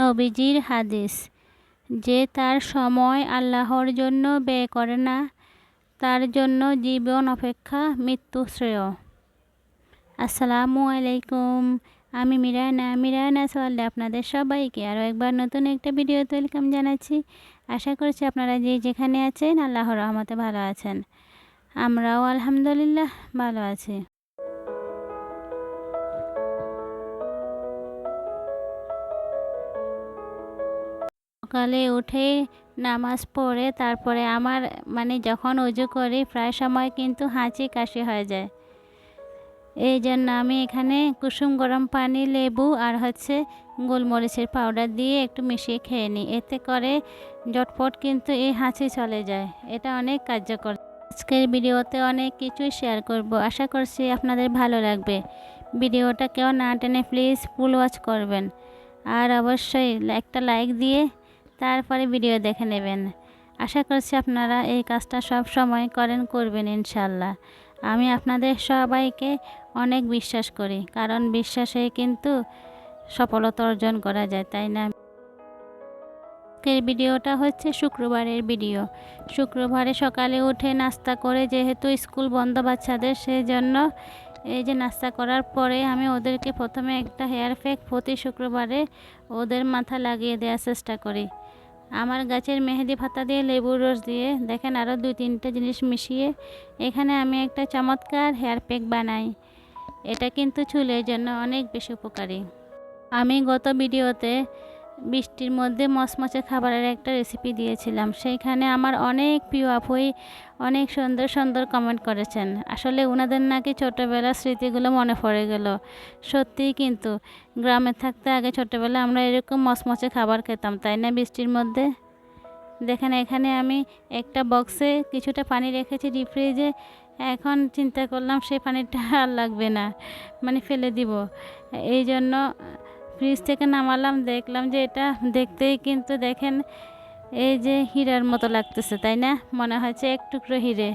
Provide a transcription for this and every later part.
নবীজির হাদিস, যে তার সময় আল্লাহর জন্য ব্যয় করে না, তার জন্য জীবন অপেক্ষা মৃত্যু শ্রেয়। আসসালামু আলাইকুম, আমি মিরানা মিরানা সোয়াল্লে আপনাদের সবাইকে আরও একবার নতুন একটা ভিডিও ওয়েলকাম জানাচ্ছি। আশা করছি আপনারা যে যেখানে আছেন, আল্লাহর রহমতে ভালো আছেন। আমরাও আলহামদুলিল্লাহ ভালো আছি। সকালে উঠে নামাজ পড়ে, তারপরে আমার মানে যখন উজু করি, প্রায় সময় কিন্তু হাঁচি কাশি হয়ে যায়। এই জন্য আমি এখানে কুসুম গরম পানি, লেবু আর হচ্ছে গোলমরিচের পাউডার দিয়ে একটু মিশিয়ে খেয়ে নিই। এতে করে জটপট কিন্তু এই হাঁচি চলে যায়। এটা অনেক কার্যকর। আজকের ভিডিওতে অনেক কিছুই শেয়ার করব। আশা করছি আপনাদের ভালো লাগবে। ভিডিওটা কেউ না টেনে প্লিজ ফুল ওয়াচ করবেন। আর অবশ্যই একটা লাইক দিয়ে তারপরে ভিডিও দেখে নেবেন। আশা করছি আপনারা এই কাজটা সব সময় করেন, করবেন ইনশাল্লাহ আমি আপনাদের সবাইকে অনেক বিশ্বাস করি, কারণ বিশ্বাসে কিন্তু সফলতা অর্জন করা যায়, তাই না? আজকের ভিডিওটা হচ্ছে শুক্রবারের ভিডিও। শুক্রবারে সকালে উঠে নাস্তা করে, যেহেতু স্কুল বন্ধ বাচ্চাদের সেই জন্য এই যে নাস্তা করার পরে আমি ওদেরকে প্রথমে একটা হেয়ার প্যাক প্রতি শুক্রবারে ওদের মাথা লাগিয়ে দেওয়ার চেষ্টা করি। আমার গাছের মেহেদি পাতা দিয়ে লেবুর রস দিয়ে দেখেন আরও দুই তিনটা জিনিস মিশিয়ে এখানে আমি একটা চমৎকার হেয়ার প্যাক বানাই। এটা কিন্তু চুলের জন্য অনেক বেশি উপকারী। আমি গত ভিডিওতে বৃষ্টির মধ্যে মচমচে খাবারের একটা রেসিপি দিয়েছিলাম। সেইখানে আমার অনেক প্রিয় আপুই অনেক সুন্দর সুন্দর কমেন্ট করেছেন। আসলে ওনাদের নাকি ছোটোবেলার স্মৃতিগুলো মনে পড়ে গেল। সত্যিই কিন্তু, গ্রামে থাকতে আগে ছোটোবেলা আমরা এরকম মচমচে খাবার খেতাম, তাই না বৃষ্টির মধ্যে? দেখেন, এখানে আমি একটা বক্সে কিছুটা পানি রেখেছি ডিপ ফ্রিজে এখন চিন্তা করলাম সেই পানিটা আর লাগবে না মানে ফেলে দিব। এই জন্য ফ্রিজ থেকে নামালাম, দেখলাম যে এটা দেখতেই কিন্তু দেখেন এই যে হীরার মতো লাগতেছে, তাই না? মনে হচ্ছে এক টুকরো হিরে।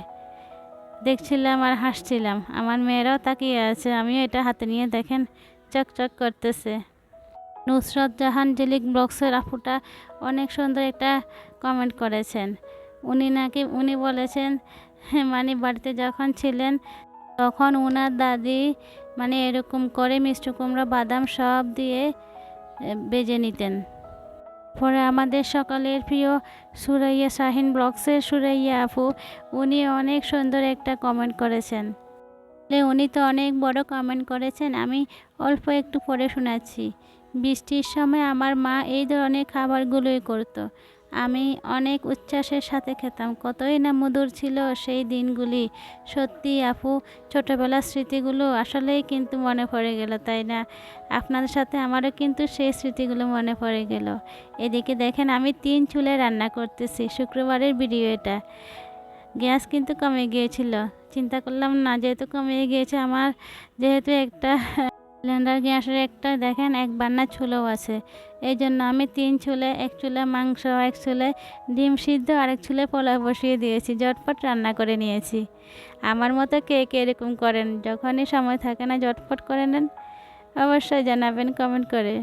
দেখছিলাম আর হাসছিলাম। আমার মেয়েরাও তাকিয়ে আছে, আমিও এটা হাতে নিয়ে দেখেন চকচক করতেছে। নুসরত জাহান জেলিক ব্লগসের আপুটা অনেক সুন্দর একটা কমেন্ট করেছেন। উনি নাকি, উনি বলেছেন মানে বাড়িতে যখন ছিলেন, তখন ওনার দাদি মানে এরকম করে মিষ্টি কুমড়া, বাদাম সব দিয়ে বেজে নিতেন। পরে আমাদের সকালের প্রিয় সুরাইয়া শাহিন ব্লগসের সুরাইয়া আপু, উনি অনেক সুন্দর একটা কমেন্ট করেছেন। উনি তো অনেক বড় কমেন্ট করেছেন, আমি অল্প একটু পরে শোনাচ্ছি। বৃষ্টির সময় আমার মা এই ধরনের খাবারগুলোই করতো। আমি অনেক উচ্ছ্বাসের সাথে খেতাম। কতই না মধুর ছিল সেই দিনগুলি। সত্যি আপু, ছোটোবেলার স্মৃতিগুলো আসলেই কিন্তু মনে পড়ে গেল, তাই না? আপনাদের সাথে আমারও কিন্তু সেই স্মৃতিগুলো মনে পড়ে গেল। এদিকে দেখেন, আমি তিন চুলে রান্না করতেছি। শুক্রবারের ভিডিও এটা। গ্যাস কিন্তু কমে গিয়েছিল। চিন্তা করলাম না, যেহেতু কমে গিয়েছে, আমার যেহেতু একটা সিলিন্ডার গ্যাসের একটা দেখেন, এক বান্না চুলোও আছে। এই জন্য আমি তিন চুলে, এক চুলে মাংস, এক চুলে ডিম সিদ্ধ, আরেক চুলে পোলাও বসিয়ে দিয়েছি, ঝটপট রান্না করে নিয়েছি। আমার মতো কে কে এরকম করেন? যখনই সময় থাকে না, ঝটপট করে নেন। অবশ্যই জানাবেন, কমেন্ট করে।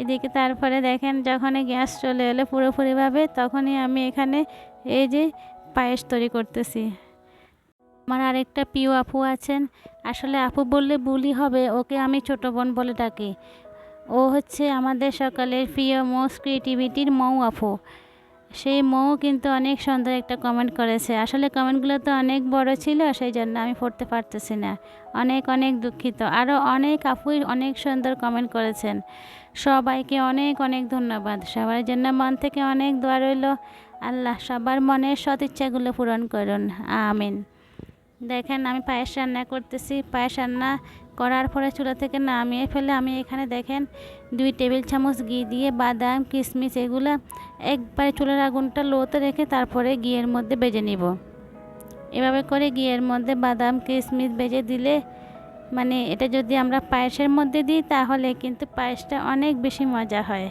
এদিকে তারপরে দেখেন, যখনই গ্যাস চলে এলো পুরোপুরিভাবে, তখনই আমি এখানে এই যে পায়েস তৈরি করতেছি। আমার আরেকটা প্রিয় আপু আছেন। আসলে আপু বললে ভুলই হবে, ওকে আমি ছোট বোন বলে ডাকি। ও হচ্ছে আমাদের সকালের প্রিয় মোস্ট ক্রিয়েটিভিটির মৌ আপু। সেই মৌ কিন্তু অনেক সুন্দর একটা কমেন্ট করেছে। আসলে কমেন্টগুলো তো অনেক বড় ছিল, সেই জন্য আমি পড়তে পারতেছি না। অনেক অনেক দুঃখিত। আরও অনেক আপুই অনেক সুন্দর কমেন্ট করেছেন। সবাইকে অনেক অনেক ধন্যবাদ। সবার জন্য মন থেকে অনেক দোয়া রইল। আল্লাহ সবার মনের সৎ ইচ্ছাগুলো পূরণ করুন। আমিন। দেখেন, আমি পায়েস রান্না করতেছি। পায়েস রান্না করার পরে চুলা থেকে নামিয়ে ফেলে আমি এখানে দেখেন, দুই টেবিল চামচ ঘি দিয়ে বাদাম কিশমিশ এগুলো একবারে চুলার আগুনটা লোতে রেখে তারপরে ঘিয়ের মধ্যে বেজে নিব। এভাবে করে ঘিয়ের মধ্যে বাদাম কিশমিশ বেজে দিলে মানে এটা যদি আমরা পায়েসের মধ্যে দিই তাহলে কিন্তু পায়েসটা অনেক বেশি মজা হয়।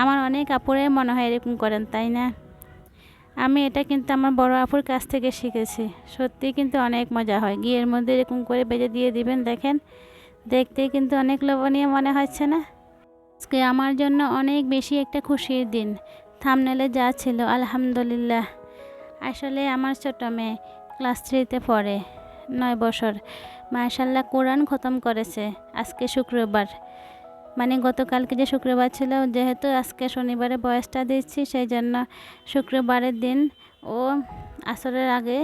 আমার অনেক কাপড়ে মনে হয় এরকম করেন, তাই না? আমি এটা কিন্তু আমার বড় আপুর কাছ থেকে শিখেছি। সত্যি কিন্তু অনেক মজা হয়। ঘিয়ের মধ্যে এরকম করে বেজে দিয়ে দিবেন, দেখেন। দেখতেই কিন্তু অনেক লোভনীয় মনে হচ্ছে না? আজকে আমার জন্য অনেক বেশি একটা খুশির দিন। থামনেলে যা ছিল, আলহামদুলিল্লাহ। আসলে আমার ছোট মেয়ে ক্লাস থ্রিতে পড়ে, নয় বছর। মাশাল্লাহ কোরআন খতম করেছে। আজকে শুক্রবার। মানে গতকালকে যে শুক্রবার ছিল, যেহেতু আজকে শনিবারে বয়সটা দিচ্ছি সেই জন্য শুক্রবারের দিন ও আসরের আগে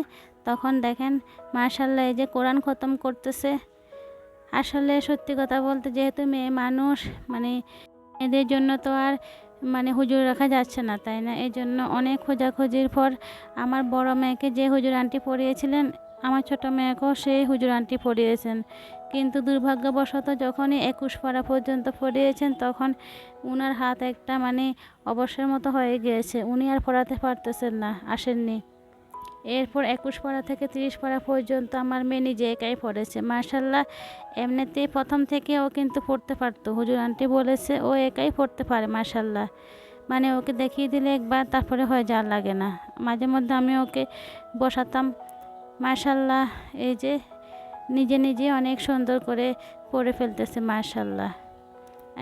তখন দেখেন মাশাল্লাহ এই যে কোরআন খতম করতেছে। আসলে সত্যি কথা বলতে যেহেতু মেয়ে মানুষ মানে এদের জন্য তো আর মানে হুজুর রাখা যাচ্ছে না, তাই না? এই জন্য অনেক খোঁজাখুঁজির পর আমার বড় মেয়েকে যে হুজুর আন্টি পড়িয়েছিলেন, আমার ছোট মেয়েকেও সেই হুজুর আন্টি পড়িয়েছেন। কিন্তু দুর্ভাগ্যবশত যখনই একুশ পাড়া পর্যন্ত পড়িয়েছেন, তখন উনার হাত একটা মানে অবসর মতো হয়ে গিয়েছে। উনি আর পড়াতে পারতেছেন না, আসেননি। এরপর একুশ পাড়া থেকে তিরিশ পাড়া পর্যন্ত আমার মেয়ে নিজে একাই পড়েছে। মার্শাল্লাহ এমনিতেই প্রথম থেকে ও কিন্তু পড়তে পারতো। হুজুর আন্টি বলেছে ও একাই পড়তে পারে মার্শাল্লাহ মানে ওকে দেখিয়ে দিলে একবার, তারপরে হয়ে যাওয়ার লাগে না। মাঝে মধ্যে আমি ওকে বসাতাম। মার্শাল্লাহ এই যে নিজে নিজে অনেক সুন্দর করে পড়ে ফেলতেছে মার্শাল্লাহ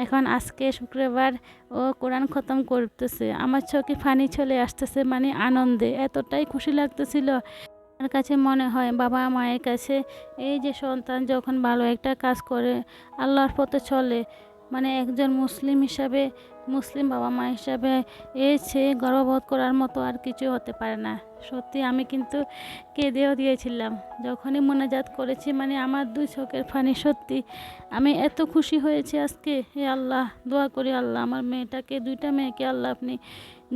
এখন আজকে শুক্রবার ও কোরআন খতম করতেছে। আমার চোখে ফানি চলে আসতেছে মানে আনন্দে, এতটাই খুশি লাগতেছিল। আমার কাছে মনে হয়, বাবা মায়ের কাছে এই যে সন্তান যখন ভালো একটা কাজ করে, আল্লাহর পথে চলে মানে একজন মুসলিম হিসাবে, মুসলিম বাবা মা হিসাবে এর চেয়ে গর্ববোধ করার মতো আর কিছু হতে পারে না। সত্যি আমি কিন্তু কেঁদেও দিয়েছিলাম। যখনই মোনাজাত করেছি মানে আমার দুই চোখের ফানি সত্যি। আমি এত খুশি হয়েছি আজকে। হে আল্লাহ, দোয়া করি আল্লাহ, আমার মেয়েটাকে, দুইটা মেয়েকে আল্লাহ আপনি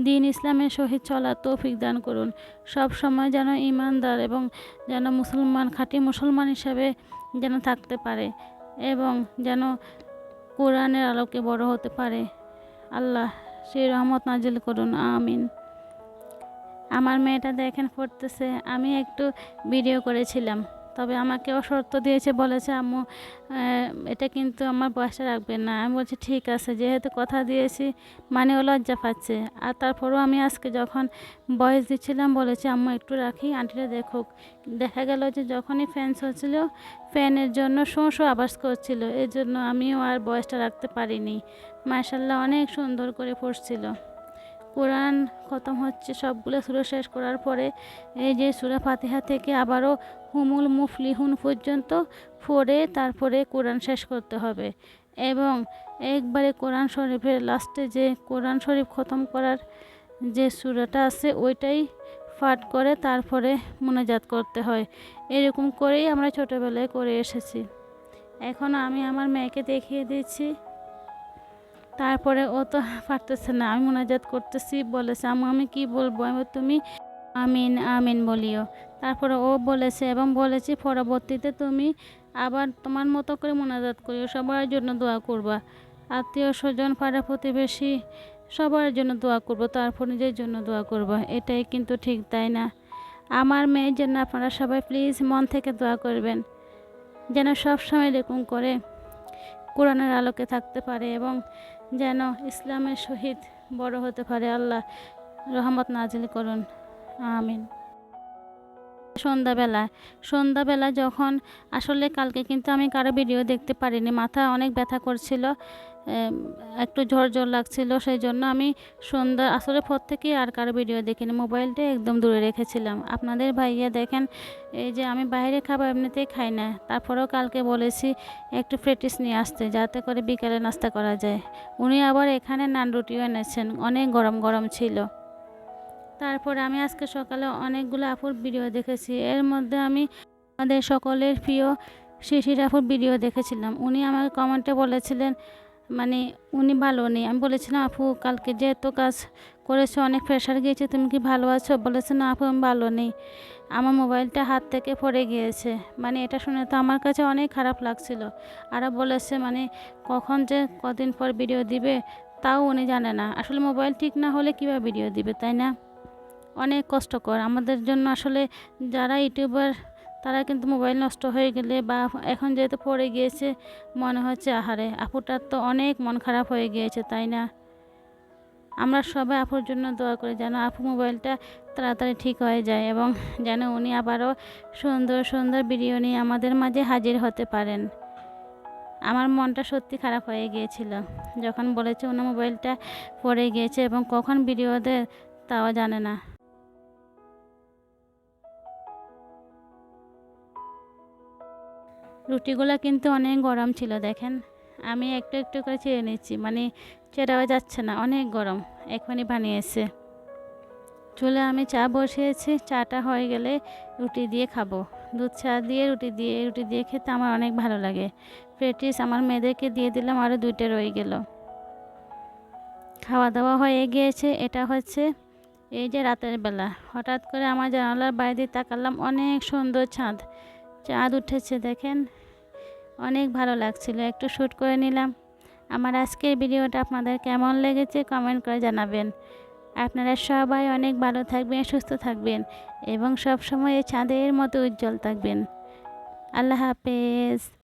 দিন ইসলামের সহিত চলার তৌফিক দান করুন। সব সময় যেন ইমানদার এবং যেন মুসলমান, খাঁটি মুসলমান হিসাবে যেন থাকতে পারে এবং যেন কোরআনের আলোকে বড় হতে পারে। আল্লাহ সেই রহমত নাজিল করুন, আমিন। আমার মেয়েটা দেখেন পড়তেছে, আমি একটু ভিডিও করেছিলাম। তবে আমাকেও শর্ত দিয়েছে, বলেছে, আম্মু এটা কিন্তু আমার বয়সটা রাখবেন না। আমি বলছি, ঠিক আছে, যেহেতু কথা দিয়েছি মানে ও লজ্জা পাচ্ছে। আর তারপরেও আমি আজকে যখন বয়স দিচ্ছিলাম, বলেছি, আম্মু, একটু রাখি, আন্টিটা দেখুক। দেখা গেল যে যখনই ফ্যান চলছিল, ফ্যানের জন্য শোঁ শো আবাস করছিল এর জন্য আমিও আর বয়সটা রাখতে পারিনি। মার্শাল্লাহ অনেক সুন্দর করে পড়ছিল। কোরআন খতম হচ্ছে, সবগুলো সুরা শেষ করার পরে এই যে সুরা ফাতিহা থেকে আবারও হুমুল মুফলিহুন পর্যন্ত পড়ে তারপরে কোরআন শেষ করতে হবে। এবং একবারে কোরআন শরীফের লাস্টে যে কোরআন শরীফ খতম করার যে সুরাটা আছে, ওইটাই পাঠ করে তারপরে মোনাজাত করতে হয়। এরকম করেই আমরা ছোটোবেলায় করে এসেছি। এখন আমি আমার মেয়েকে দেখিয়ে দিচ্ছি। তারপরে ও তো পারতেছে না, আমি মোনাজাত করতেছি, বলেছে আমি আমি কি বলব? আমি তুমি আমিন আমিন বলিও। তারপরে ও বলেছে, এবং বলেছি, পরবর্তীতে তুমি আবার তোমার মতো করে মোনাজাত করিও, সবার জন্য দোয়া করবা। আত্মীয় স্বজন, পাড়া প্রতিবেশী, সবার জন্য দোয়া করব, তারপর নিজের জন্য দোয়া করবা। এটাই কিন্তু ঠিক, তাই না? আমার মেয়ের জন্য আপনারা সবাই প্লিজ মন থেকে দোয়া করবেন, যেন সব সময় এরকম করে কোরআনের আলোকে থাকতে পারে এবং যেন ইসলামের শহীদ বড় হতে পারে। আল্লাহ রহমত নাজিল করুন। আমিন। সন্ধ্যাবেলা সন্ধ্যাবেলা যখন, আসলে কালকে কিন্তু আমি কারও ভিডিও দেখতে পারিনি মাথা অনেক ব্যথা করছিল। একটু ঝড় লাগছিল সেই জন্য আমি সন্ধ্যা, আসলে পর থেকে আর কারও ভিডিও দেখিনি, মোবাইলটা একদম দূরে রেখেছিলাম। আপনাদের ভাইয়া দেখেন, এই যে আমি বাইরে খাবার এমনিতেই খাই না, তারপরেও কালকে বলেছি একটু ফ্রেটিস নিয়ে আসতে, যাতে করে বিকালে নাস্তা করা যায়। উনি আবার এখানে নান রুটিও এনেছেন, অনেক গরম গরম ছিল। তারপর আমি আজকে সকালে অনেকগুলো আপুর ভিডিও দেখেছি, এর মধ্যে আমি আমাদের সকলের প্রিয় শিশির আপুর ভিডিও দেখেছিলাম। উনি আমাকে কমেন্টে বলেছিলেন মানে উনি ভালো নেই। আমি বলেছিলাম, আপু, কালকে যে এত কাজ করেছ, অনেক প্রেশার গিয়েছে, তুমি কি ভালো আছো? বলেছে, না আপু, আমি ভালো নেই। আমার মোবাইলটা হাত থেকে পড়ে গিয়েছে। মানে এটা শুনে তো আমার কাছে অনেক খারাপ লাগছিল। আরও বলেছে মানে কখন যে কদিন পর ভিডিও দিবে, তাও উনি জানে না। আসলে মোবাইল ঠিক না হলে কীভাবে ভিডিও দিবে, তাই না? অনেক কষ্টকর। আমাদের জন্য আসলে যারা ইউটিউবার তারা কিন্তু মোবাইল নষ্ট হয়ে গেলে বা এখন যেহেতু পড়ে গিয়েছে, মনে হচ্ছে, আহারে, আপুটার তো অনেক মন খারাপ হয়ে গিয়েছে, তাই না? আমরা সবাই আপুর জন্য দোয়া করি যেন আপু মোবাইলটা তাড়াতাড়ি ঠিক হয়ে যায় এবং যেন উনি আবারও সুন্দর সুন্দর নিয়ে আমাদের মাঝে হাজির হতে পারেন। আমার মনটা সত্যি খারাপ হয়ে গিয়েছিল। যখন বলেছে ওনার মোবাইলটা পড়ে গিয়েছে এবং কখন ভিডিও দেয়, তাও জানে না। রুটিগুলো কিন্তু অনেক গরম ছিল, দেখেন। আমি একটু একটু করে ছেড়ে নিচ্ছি মানে চেরাও যাচ্ছে না, অনেক গরম, এখনই বানিয়েছে। চুলে আমি চা বসিয়েছি, চাটা হয়ে গেলে রুটি দিয়ে খাব। দুধ চা দিয়ে রুটি দিয়ে রুটি দিয়ে খেতে আমার অনেক ভালো লাগে। প্রেটিস আমার মেয়েদেরকে দিয়ে দিলাম, আরও দুইটা রয়ে গেল। খাওয়া দাওয়া হয়ে গিয়েছে, এটা হচ্ছে এই যে রাতের বেলা। হঠাৎ করে আমার জানালার বাইরে তাকালাম, অনেক সুন্দর ছাদ। চাঁদ উঠেছে, দেখেন। অনেক ভালো লাগছিল। একটু শ্যুট করে নিলাম। আমার আজকের ভিডিওটা আপনাদের কেমন লেগেছে কমেন্ট করে জানাবেন। আপনারা সবাই অনেক ভালো থাকবেন, সুস্থ থাকবেন এবং সবসময় চাঁদের মতো উজ্জ্বল থাকবেন। আল্লাহ হাফেজ।